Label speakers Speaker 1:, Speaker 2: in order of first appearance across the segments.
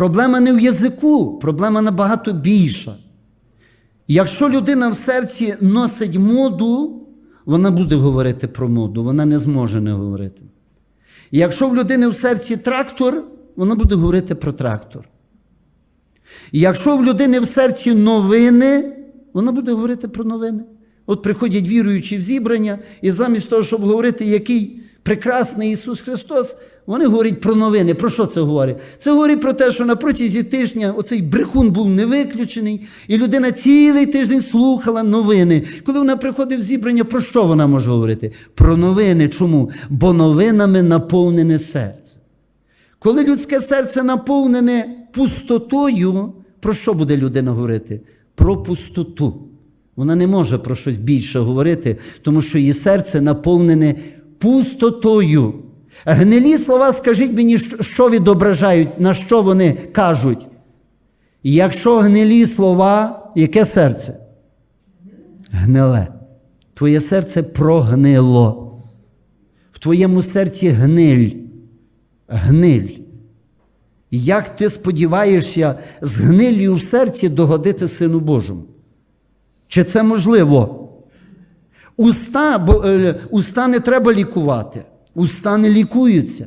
Speaker 1: Проблема не в язику, проблема набагато більша. Якщо людина в серці носить моду, вона буде говорити про моду, вона не зможе не говорити. Якщо в людини в серці трактор, вона буде говорити про трактор. Якщо в людини в серці новини, вона буде говорити про новини. От приходять віруючі в зібрання, і замість того, щоб говорити, який прекрасний Ісус Христос, вони говорять про новини. Про що це говорить? Це говорить про те, що на протязі тижня оцей брехун був не виключений, і людина цілий тиждень слухала новини. Коли вона приходить в зібрання, про що вона може говорити? Про новини. Чому? Бо новинами наповнене серце. Коли людське серце наповнене пустотою, про що буде людина говорити? Про пустоту. Вона не може про щось більше говорити, тому що її серце наповнене пустотою. Гнилі слова, скажіть мені, що відображають, на що вони кажуть. Якщо гнилі слова, яке серце? Гниле. Твоє серце прогнило. В твоєму серці гниль. Гниль. Як ти сподіваєшся з гниллю в серці догодити Сину Божому? Чи це можливо? Уста, бо, е, уста не треба лікувати. Уста не лікуються.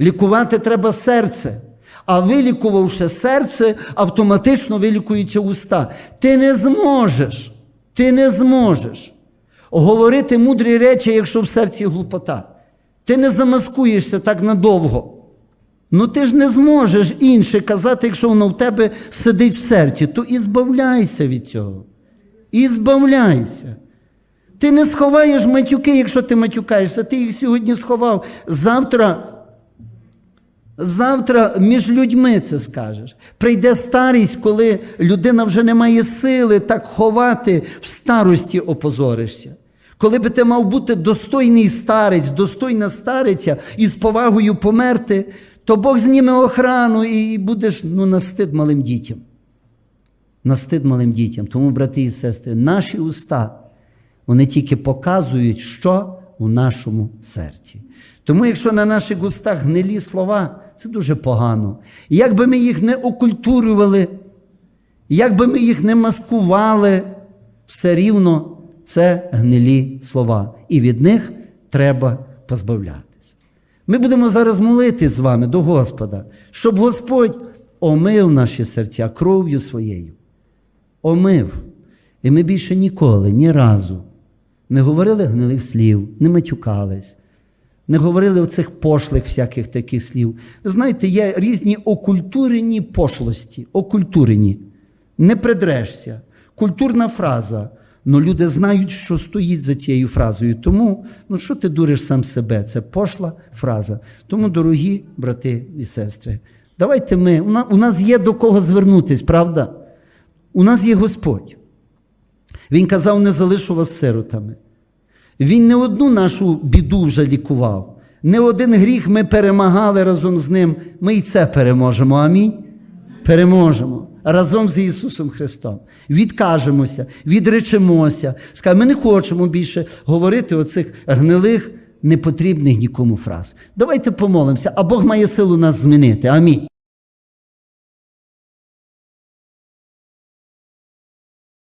Speaker 1: Лікувати треба серце. А вилікувавши серце, автоматично вилікуються уста. Ти не зможеш, ти не зможеш говорити мудрі речі, якщо в серці глупота. Ти не замаскуєшся так надовго. Ну ти ж не зможеш інше казати, якщо воно в тебе сидить в серці, то і збавляйся від цього. І збавляйся. Ти не сховаєш матюки, якщо ти матюкаєшся, ти їх сьогодні сховав. Завтра, завтра між людьми це скажеш. Прийде старість, коли людина вже не має сили так ховати, в старості опозоришся. Коли би ти мав бути достойний старець, достойна стариця і з повагою померти, то Бог зніме охрану і будеш ну, на стид малим дітям. На стид малим дітям. Тому, брати і сестри, наші уста, вони тільки показують, що у нашому серці. Тому, якщо на наших устах гнилі слова, це дуже погано. І як би ми їх не окультурювали, як би ми їх не маскували, все рівно це гнилі слова. І від них треба позбавлятися. Ми будемо зараз молити з вами до Господа, щоб Господь омив наші серця кров'ю своєю. Омив. І ми більше ніколи, ні разу не говорили гнилих слів, не матюкались, не говорили оцих пошлих всяких таких слів. Знаєте, є різні окультурені пошлості, окультурені. Не придрешся. Культурна фраза. Ну люди знають, що стоїть за цією фразою. Тому, ну що ти дуриш сам себе? Це пошла фраза. Тому, дорогі брати і сестри, давайте ми. У нас є до кого звернутись, правда? У нас є Господь. Він казав, не залишу вас сиротами. Він не одну нашу біду вже лікував. Не один гріх ми перемагали разом з ним. Ми і це переможемо. Амінь. Переможемо разом з Ісусом Христом. Відкажемося, відречемося. Скажемо, ми не хочемо більше говорити оцих гнилих, непотрібних нікому фраз. Давайте помолимося, а Бог має силу нас змінити. Амінь.